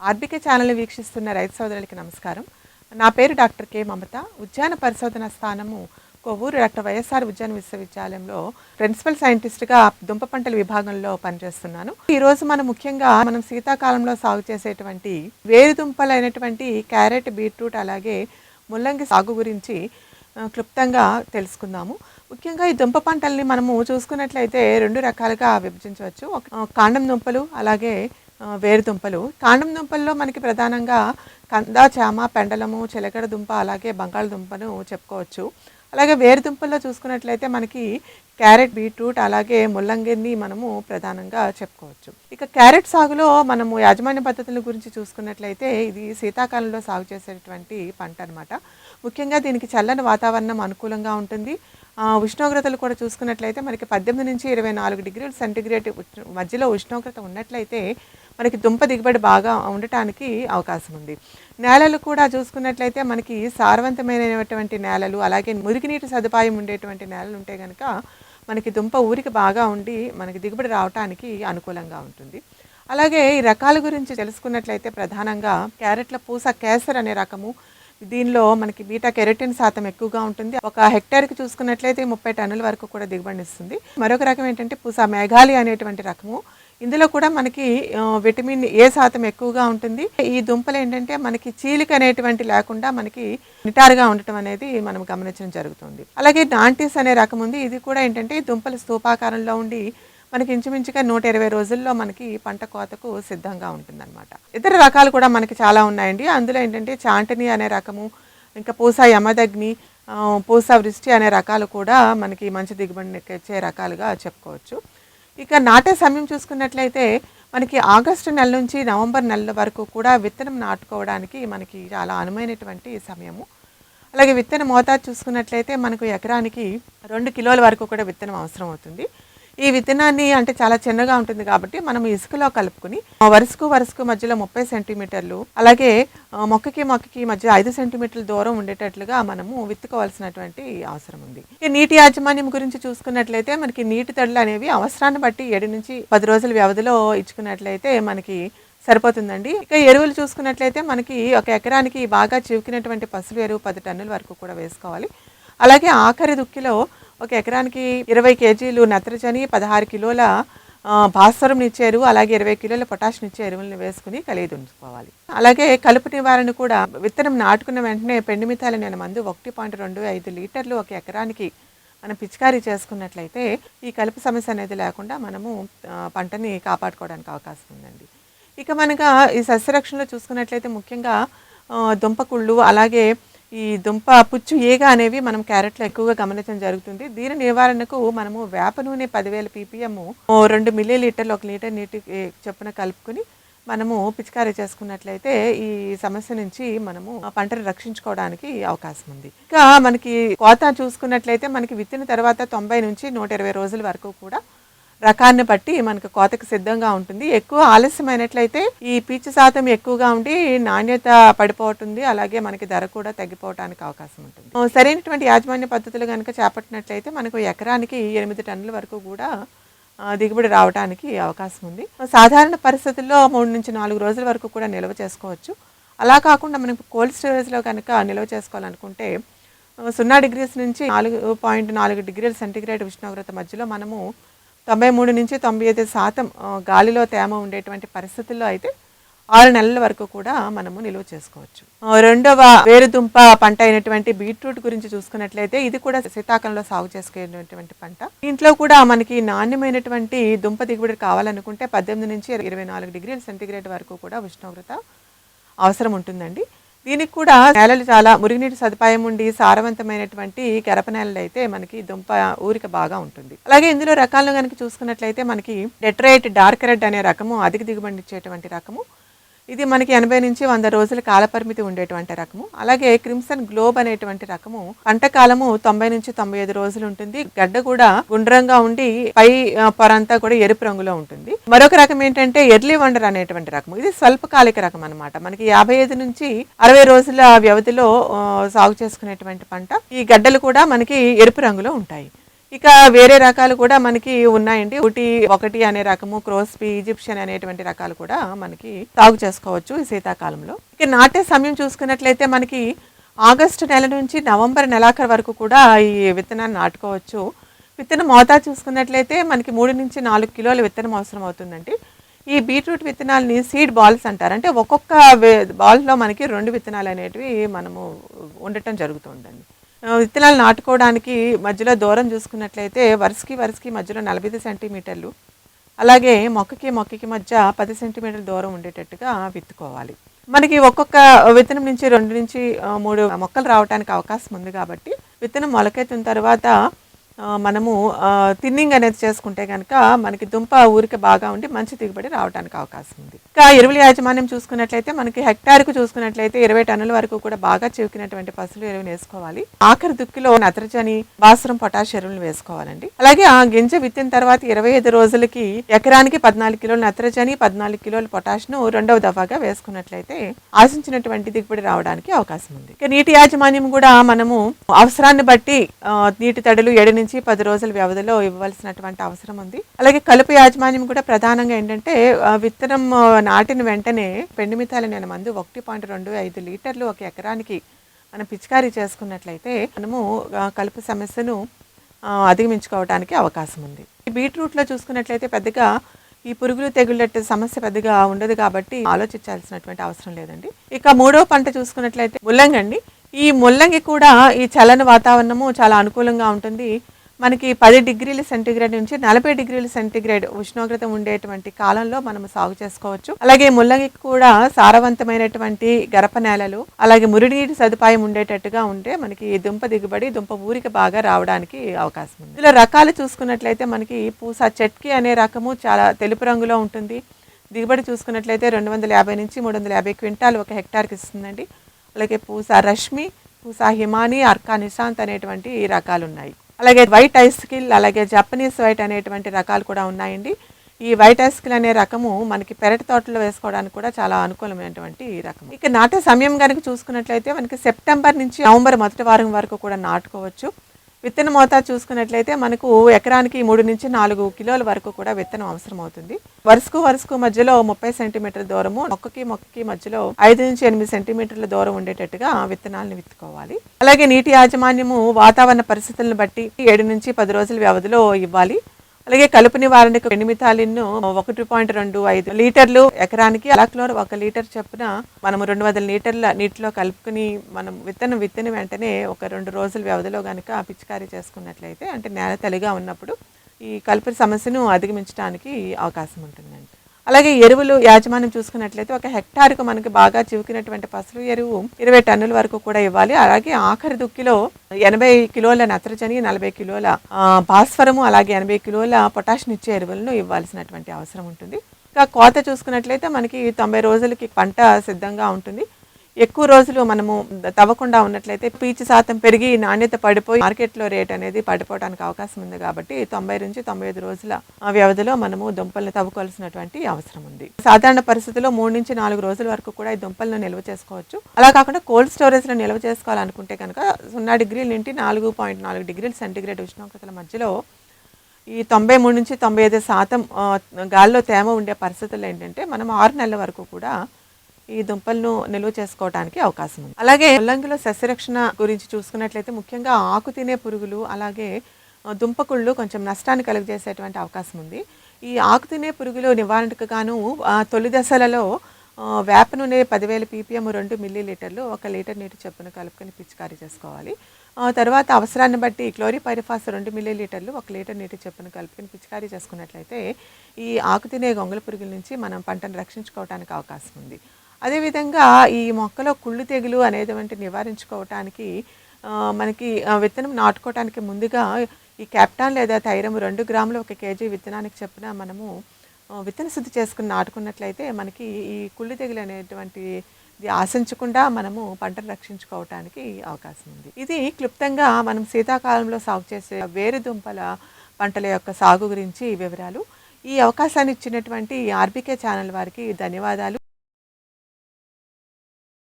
RBK channel వీక్షిస్తున్న రైతు సోదరులకి నమస్కారం. నా పేరు డాక్టర్ కె. మమత. ఉద్యాన పరిశోధన స్థానము కొవ్వూరు డాక్టర్ వైఎస్ఆర్ ఉద్యాన విశ్వవిద్యాలయంలో ప్రిన్సిపల్ సైంటిస్ట్గా దుంప పంటల విభాగంలో పనిచేస్తున్నాను. ఈరోజు మనం ముఖ్యంగా మనం శీతాకాలంలో సాగు చేసేటువంటి వేరు దుంపలైనటువంటి క్యారెట్ బీట్రూట్ అలాగే ముల్లంగి సాగు గురించి క్లుప్తంగా తెలుసుకుందాము. ముఖ్యంగా ఈ దుంప పంటల్ని మనము చూసుకున్నట్లయితే రెండు రకాలుగా విభజించవచ్చు. కాండం దుంపలు అలాగే వేరు దుంపలు కాండం దుంపల్లో మనకి ప్రధానంగా కంద చామ పెండలము చిలకడ దుంప అలాగే బంగాళదుంపను చెప్పుకోవచ్చు. అలాగే వేరు దుంపల్లో చూసుకున్నట్లయితే మనకి క్యారెట్ బీట్రూట్ అలాగే ముల్లంగిని మనము ప్రధానంగా చెప్పుకోవచ్చు. ఇక క్యారెట్ సాగులో మనము యాజమాన్య పద్ధతుల గురించి చూసుకున్నట్లయితే ఇది శీతాకాలంలో సాగు చేసేటువంటి పంట అనమాట ముఖ్యంగా దీనికి చల్లని వాతావరణం అనుకూలంగా ఉంటుంది. ఉష్ణోగ్రతలు కూడా చూసుకున్నట్లయితే మనకి పద్దెనిమిది నుంచి ఇరవై నాలుగు డిగ్రీల సెంటిగ్రేడ్ ఉష్ణ- మధ్యలో ఉష్ణోగ్రత ఉన్నట్లయితే మనకి దుంప దిగుబడి బాగా ఉండటానికి అవకాశం ఉంది. నేలలు కూడా చూసుకున్నట్లయితే మనకి సారవంతమైనటువంటి నేలలు అలాగే మురికినీటి సదుపాయం ఉండేటువంటి నేలలు ఉంటే కనుక మనకి దుంప ఊరికి బాగా ఉండి మనకి దిగుబడి రావటానికి అనుకూలంగా ఉంటుంది. అలాగే ఈ రకాల గురించి తెలుసుకున్నట్లయితే ప్రధానంగా క్యారెట్ల పూస కేసర్ అనే రకము దీనిలో మనకి బీటా కెరటిన్ శాతం ఎక్కువగా ఉంటుంది. ఒక హెక్టార్కి చూసుకున్నట్లయితే ముప్పై టన్నుల వరకు కూడా దిగుబడి ఇస్తుంది. మరొక రకం ఏంటంటే పూస మేఘాలి అనేటువంటి రకము. ఇందులో కూడా మనకి విటమిన్ ఏ శాతం ఎక్కువగా ఉంటుంది. ఈ దుంపలు ఏంటంటే మనకి చీలిక అనేటువంటి లేకుండా మనకి నిటారుగా ఉండటం అనేది మనం గమనించడం జరుగుతుంది. అలాగే నాంటీస్ అనే రకం ఉంది. ఇది కూడా ఏంటంటే దుంపలు స్థూపాకారంలో ఉండి మనకి ఇంచుమించుగా నూట ఇరవై రోజుల్లో మనకి పంట కోతకు సిద్ధంగా ఉంటుందన్నమాట. ఇతర రకాలు కూడా మనకి చాలా ఉన్నాయండి. అందులో ఏంటంటే చాంటని అనే రకము ఇంకా పూసా యమదగ్ని పూస పూసా వృష్టి అనే రకాలు కూడా మనకి మంచి దిగుబడిని ఇచ్చే రకాలుగా చెప్పుకోవచ్చు. ఇక నాటే సమయం చూసుకున్నట్లయితే మనకి ఆగస్టు నెల నుంచి నవంబర్ నెల వరకు కూడా విత్తనం నాటుకోవడానికి మనకి చాలా అనువైనటువంటి సమయము. అలాగే విత్తన మోతాదు చూసుకున్నట్లయితే మనకు ఎకరానికి రెండు కిలోల వరకు కూడా విత్తనం అవసరం అవుతుంది. ఈ విత్తనాన్ని అంటే చాలా చిన్నగా ఉంటుంది కాబట్టి మనం ఇసుకలో కలుపుకుని వరుసకు వరుసకు మధ్యలో ముప్పై సెంటీమీటర్లు అలాగే మొక్కకి మొక్కకి మధ్య ఐదు సెంటీమీటర్ల దూరం ఉండేటట్లుగా మనము విత్తుకోవాల్సినటువంటి అవసరం ఉంది. ఈ నీటి యాజమాన్యం గురించి చూసుకున్నట్లయితే మనకి నీటి తడులు అనేవి అవసరాన్ని బట్టి ఏడు నుంచి పది రోజుల వ్యవధిలో ఇచ్చుకున్నట్లయితే మనకి సరిపోతుందండి. ఇక ఎరువులు చూసుకున్నట్లయితే మనకి ఒక ఎకరానికి బాగా చివికినటువంటి పసుపు ఎరువు పది టన్నుల వరకు కూడా వేసుకోవాలి. అలాగే ఆఖరి దుక్కిలో ఒక ఎకరానికి ఇరవై కేజీలు నత్రజని పదహారు కిలోల భాస్వరం ఇచ్చే ఎరువు అలాగే ఇరవై కిలోల పొటాషియం ఇచ్చే ఎరువులను వేసుకుని కలిగి ఉంచుకోవాలి. అలాగే కలుపు నివారణ కూడా విత్తనం నాటుకున్న వెంటనే పెండిమితాల నేను మందు ఒకటి పాయింట్ రెండు ఐదు లీటర్లు ఒక ఎకరానికి మనం పిచికారీ చేసుకున్నట్లయితే ఈ కలుపు సమస్య అనేది లేకుండా మనము పంటని కాపాడుకోవడానికి అవకాశం ఉందండి. ఇక మనగా ఈ సస్యరక్షణలో చూసుకున్నట్లయితే ముఖ్యంగా దుంపకుళ్ళు అలాగే ఈ దుంప పుచ్చు ఈగ అనేవి మనం క్యారెట్లో ఎక్కువగా గమనించడం జరుగుతుంది. దీని నివారణకు మనము వేప నూనె పదివేల పీపీఎం రెండు మిల్లీ లీటర్లు ఒక లీటర్ నీటి చొప్పున కలుపుకొని మనము పిచికారీ చేసుకున్నట్లయితే ఈ సమస్య నుంచి మనము ఆ పంటను రక్షించుకోవడానికి అవకాశం ఉంది. ఇంకా మనకి కోత చూసుకున్నట్లయితే మనకి విత్తిన తర్వాత తొంభై నుంచి నూట ఇరవై రోజుల వరకు కూడా రకాన్ని బట్టి మనకు కోతకు సిద్ధంగా ఉంటుంది. ఎక్కువ ఆలస్యమైనట్లయితే ఈ పీచు శాతం ఎక్కువగా ఉండి నాణ్యత పడిపోతుంది. అలాగే మనకి ధర కూడా తగ్గిపోవడానికి అవకాశం ఉంటుంది. సరైనటువంటి యాజమాన్య పద్ధతులు కనుక చేపట్టినట్లయితే మనకు ఎకరానికి ఎనిమిది టన్నుల వరకు కూడా దిగుబడి రావడానికి అవకాశం ఉంది. సాధారణ పరిస్థితుల్లో మూడు నుంచి నాలుగు రోజుల వరకు కూడా నిల్వ చేసుకోవచ్చు. అలా కాకుండా మనం కోల్డ్ స్టోరేజ్లో కనుక నిల్వ చేసుకోవాలనుకుంటే సున్నా డిగ్రీస్ నుంచి నాలుగు పాయింట్ నాలుగు డిగ్రీల సెంటిగ్రేడ్ ఉష్ణోగ్రత మధ్యలో మనము తొంభై మూడు నుంచి తొంభై ఐదు శాతం గాలిలో తేమ ఉండేటువంటి పరిస్థితుల్లో అయితే ఆరు నెలల వరకు కూడా మనము నిల్వ చేసుకోవచ్చు. రెండవ వేరుదుంప పంట అయినటువంటి బీట్రూట్ గురించి చూసుకున్నట్లయితే ఇది కూడా శీతాకాలంలో సాగు చేసుకునేటువంటి పంట. దీంట్లో కూడా మనకి నాణ్యమైనటువంటి దుంప దిగుబడి కావాలనుకుంటే పద్దెనిమిది నుంచి ఇరవై నాలుగు డిగ్రీల సెంటీగ్రేడ్ వరకు కూడా ఉష్ణోగ్రత అవసరం ఉంటుందండి. దీనికి కూడా నేలలు చాలా మురుగునీటి సదుపాయం ఉండి సారవంతమైనటువంటి గరప నేలలు అయితే మనకి దుంప ఊరిక బాగా ఉంటుంది. అలాగే ఇందులో రకాలను కనుక చూసుకున్నట్లయితే మనకి డెట్రైట్ డార్క్ రెడ్ అనే రకము అధిక దిగుబడి ఇచ్చేటువంటి రకము ఇది మనకి ఎనభై నుంచి వంద రోజుల కాలపరిమితి ఉండేటువంటి రకము. అలాగే క్రిమ్సన్ గ్లోబ్ అనేటువంటి రకము పంట కాలము తొంభై నుంచి తొంభై ఐదు రోజులు ఉంటుంది. గడ్డ కూడా గుండ్రంగా ఉండి పై పొరంతా పొర అంతా కూడా ఎరుపు రంగులో ఉంటుంది. మరొక రకం ఏంటంటే ఎర్లీ వండర్ అనేటువంటి రకము. ఇది స్వల్పకాలిక రకం అన్నమాట. మనకి యాభై ఐదు నుంచి అరవై రోజుల వ్యవధిలో సాగు చేసుకునేటువంటి పంట. ఈ గడ్డలు కూడా మనకి ఎరుపు రంగులో ఉంటాయి. ఇక వేరే రకాలు కూడా మనకి ఉన్నాయండి. ఒకటి ఒకటి అనే రకము క్రోస్పీ ఈజిప్షియన్ అనేటువంటి రకాలు కూడా మనకి సాగు చేసుకోవచ్చు ఈ శీతాకాలంలో. ఇక నాటే సమయం చూసుకున్నట్లయితే మనకి ఆగస్టు నెల నుంచి నవంబర్ నెలాఖరు వరకు కూడా ఈ విత్తనాన్ని నాటుకోవచ్చు. విత్తనం మోతాదు చూసుకున్నట్లయితే మనకి మూడు నుంచి నాలుగు కిలోల విత్తనం అవసరం అవుతుందండి. ఈ బీట్రూట్ విత్తనాలని సీడ్ బాల్స్ అంటారు. అంటే ఒక్కొక్క బాల్లో మనకి రెండు విత్తనాలు అనేటివి మనము ఉండటం జరుగుతుందండి. విత్తనాలు నాటుకోవడానికి మధ్యలో దూరం చూసుకున్నట్లయితే వరుసకి వరుసకి మధ్యలో నలభై ఐదు సెంటీమీటర్లు అలాగే మొక్కకి మొక్కకి మధ్య పది సెంటీమీటర్ల దూరం ఉండేటట్టుగా విత్తుకోవాలి. మనకి ఒక్కొక్క విత్తనం నుంచి రెండు నుంచి మూడు మొక్కలు రావడానికి అవకాశం ఉంది కాబట్టి విత్తనం మొలకెత్తిన తర్వాత మనము థిన్నింగ్ అనేది చేసుకుంటే కనుక మనకి దుంప ఊరిక బాగా ఉండి మంచి దిగుబడి రావడానికి అవకాశం ఉంది. ఇంకా ఎరువుల యాజమాన్యం చూసుకున్నట్లయితే మనకి హెక్టార్కు చూసుకున్నట్లయితే ఇరవై టన్నుల వరకు కూడా బాగా చివికినటువంటి పసులు ఎరువులు వేసుకోవాలి. ఆఖరి దుక్కిలో నత్రజని భాస్వరం పొటాష్ ఎరువులు వేసుకోవాలండి. అలాగే ఆ గింజ విత్తిన తర్వాత ఇరవై ఐదు రోజులకి ఎకరానికి పద్నాలుగు కిలోలు నత్రజని పద్నాలుగు కిలోలు పొటాష్ను రెండవ దఫాగా వేసుకున్నట్లయితే ఆశించినటువంటి దిగుబడి రావడానికి అవకాశం ఉంది. ఇక నీటి యాజమాన్యం కూడా మనము అవసరాన్ని బట్టి నీటి తడులు ఏడు నుంచి పది రోజుల వ్యవధిలో ఇవ్వవలసినటువంటి అవసరం ఉంది. అలాగే కలుపు యాజమాన్యం కూడా ప్రధానంగా ఏంటంటే విత్తనం నాటిన వెంటనే పెండుమితాలి నేను మందు ఒకటి పాయింట్ రెండు ఐదు లీటర్లు ఒక ఎకరానికి మనం పిచికారీ చేసుకున్నట్లయితే మనము కలుపు సమస్యను అధిగమించుకోవడానికి అవకాశం ఉంది. ఈ బీట్రూట్లో చూసుకున్నట్లయితే పెద్దగా ఈ పురుగులు తెగుళ్ళట్టు సమస్య పెద్దగా ఉండదు కాబట్టి ఆలోచించాల్సినటువంటి అవసరం లేదండి. ఇక మూడో పంట చూసుకున్నట్లయితే ముల్లంగి అండి. ఈ ముల్లంగి కూడా ఈ చల్లని వాతావరణము చాలా అనుకూలంగా ఉంటుంది. మనకి పది డిగ్రీల సెంటీగ్రేడ్ నుంచి నలభై డిగ్రీల సెంటీగ్రేడ్ ఉష్ణోగ్రత ఉండేటువంటి కాలంలో మనం సాగు చేసుకోవచ్చు. అలాగే ముల్లంగి కూడా సారవంతమైనటువంటి గరప నేలలు అలాగే మురినీటి సదుపాయం ఉండేటట్టుగా ఉంటే మనకి దుంప దిగుబడి దుంప ఊరికి బాగా రావడానికి అవకాశం ఉంది. ఇందులో రకాలు చూసుకున్నట్లయితే మనకి పూస చెట్కి అనే రకము చాలా తెలుపు రంగులో ఉంటుంది. దిగుబడి చూసుకున్నట్లయితే రెండు వందల యాభై నుంచి మూడు వందల యాభై క్వింటాలు ఒక హెక్టార్కి ఇస్తుందండి. అలాగే పూస రష్మి పూస హిమాని అర్కా నిశాంత్ అనేటువంటి ఈ రకాలు ఉన్నాయి అలాగే వైట్ ఐస్కిల్ అలాగే జపనీస్ వైట్ అనేటువంటి రకాలు కూడా ఉన్నాయండి. ఈ వైట్ ఐస్కిల్ అనే రకము మనకి పెరటి తోటలో వేసుకోవడానికి కూడా చాలా అనుకూలమైనటువంటి రకం ఇక నాటే సమయం కనుక చూసుకున్నట్లయితే మనకి సెప్టెంబర్ నుంచి నవంబర్ మొదటి వారం వరకు కూడా నాటుకోవచ్చు. విత్తన మోతాదు చూసుకున్నట్లయితే మనకు ఎకరానికి మూడు నుంచి నాలుగు కిలోల వరకు కూడా విత్తనం అవసరం అవుతుంది వరుసకు వరుసకు మధ్యలో ముప్పై సెంటీమీటర్ల దూరము మొక్కకి మొక్కకి మధ్యలో ఐదు నుంచి ఎనిమిది సెంటీమీటర్ల దూరం ఉండేటట్టుగా విత్తనాలను విత్తుకోవాలి. అలాగే నీటి యాజమాన్యము వాతావరణ పరిస్థితులను బట్టి ఏడు నుంచి పది రోజుల వ్యవధిలో ఇవ్వాలి. అలాగే కలుపు నివారణకు పెనిమితాలిన్ను ఒకటి పాయింట్ రెండు ఐదు లీటర్లు ఎకరానికి అలాక్లోర్ ఒక లీటర్ చొప్పున మనం రెండు వందల లీటర్ల నీటిలో కలుపుకుని మనం విత్తనం విత్తన వెంటనే ఒక రెండు రోజుల వ్యవధిలో కనుక పిచికారీ చేసుకున్నట్లయితే అంటే నేల తలిగా ఉన్నప్పుడు ఈ కలుపు సమస్యను అధిగమించడానికి అవకాశం ఉంటుందండి. అలాగే ఎరువులు యాజమాన్యం చూసుకున్నట్లయితే ఒక హెక్టార్కు మనకి బాగా చివుకినటువంటి పసులు ఎరువు ఇరవై టన్నుల వరకు కూడా ఇవ్వాలి. అలాగే ఆఖరి దుక్కిలో ఎనభై కిలోల నత్రజని నలభై కిలోల భాస్వరము అలాగే ఎనభై కిలోల పొటాషియం ఇచ్చే ఎరువులను ఇవ్వాల్సినటువంటి అవసరం ఉంటుంది. ఇంకా కోత చూసుకున్నట్లయితే మనకి తొంభై రోజులకి పంట సిద్ధంగా ఉంటుంది. ఎక్కువ రోజులు మనము తవ్వకుండా ఉన్నట్లయితే పీచు శాతం పెరిగి నాణ్యత పడిపోయి మార్కెట్లో రేట్ అనేది పడిపోవడానికి అవకాశం ఉంది కాబట్టి తొంభై నుంచి తొంభై ఐదు రోజుల ఆ, వ్యవధిలో మనము దుంపలను తవ్వుకోవాల్సినటువంటి అవసరం ఉంది. సాధారణ పరిస్థితుల్లో మూడు నుంచి నాలుగు రోజుల వరకు కూడా ఈ దుంపలను నిల్వ చేసుకోవచ్చు. అలా కాకుండా కోల్డ్ స్టోరేజ్లో నిల్వ చేసుకోవాలనుకుంటే కనుక సున్నా డిగ్రీల నుండి నాలుగు పాయింట్ నాలుగు డిగ్రీల సెంటీగ్రేడ్ ఉష్ణోగ్రతల మధ్యలో ఈ తొంభై మూడు నుంచి తొంభై ఐదు శాతం గాల్లో తేమ ఉండే పరిస్థితులు ఏంటంటే మనం ఆరు నెలల వరకు కూడా ఈ దుంపలను నిల్వ చేసుకోవడానికి అవకాశం ఉంది. అలాగే ముల్లంగిలో సస్యరక్షణ గురించి చూసుకున్నట్లయితే ముఖ్యంగా ఆకు తినే పురుగులు అలాగే దుంపకుళ్ళు కొంచెం నష్టాన్ని కలుగజేసేటువంటి అవకాశం ఉంది. ఈ ఆకు తినే పురుగులు నివారణకు గాను తొలి దశలలో వేప నూనె పదివేల పీపీఎం రెండు మిల్లీ లీటర్లు ఒక లీటర్ నీటి చొప్పున కలుపుకొని పిచికారీ చేసుకోవాలి. తర్వాత అవసరాన్ని బట్టి క్లోరిపైరిఫాస్ రెండు మిల్లీ లీటర్లు ఒక లీటర్ నీటి చొప్పున కలుపుకొని పిచికారీ చేసుకున్నట్లయితే ఈ ఆకు తినే గొంగళ పురుగుల నుంచి మనం పంటను రక్షించుకోవడానికి అవకాశం ఉంది. అదేవిధంగా ఈ మొక్కలో కుళ్ళు తెగులు అనేటువంటి నివారించుకోవటానికి మనకి విత్తనం నాటుకోవటానికి ముందుగా ఈ క్యాప్టాన్ లేదా థైరం రెండు గ్రాములు ఒక కేజీ విత్తనానికి చెప్పిన మనము విత్తన శుద్ధి చేసుకుని నాటుకున్నట్లయితే మనకి ఈ కుళ్ళు తెగులు అనేటువంటి ఆశించకుండా మనము పంటను రక్షించుకోవటానికి అవకాశం ఉంది. ఇది క్లుప్తంగా మనం శీతాకాలంలో సాగు చేసే వేరు దుంపల పంటల యొక్క సాగు గురించి వివరాలు. ఈ అవకాశాన్ని ఇచ్చినటువంటి ఆర్బీకే ఛానల్ వారికి ధన్యవాదాలు.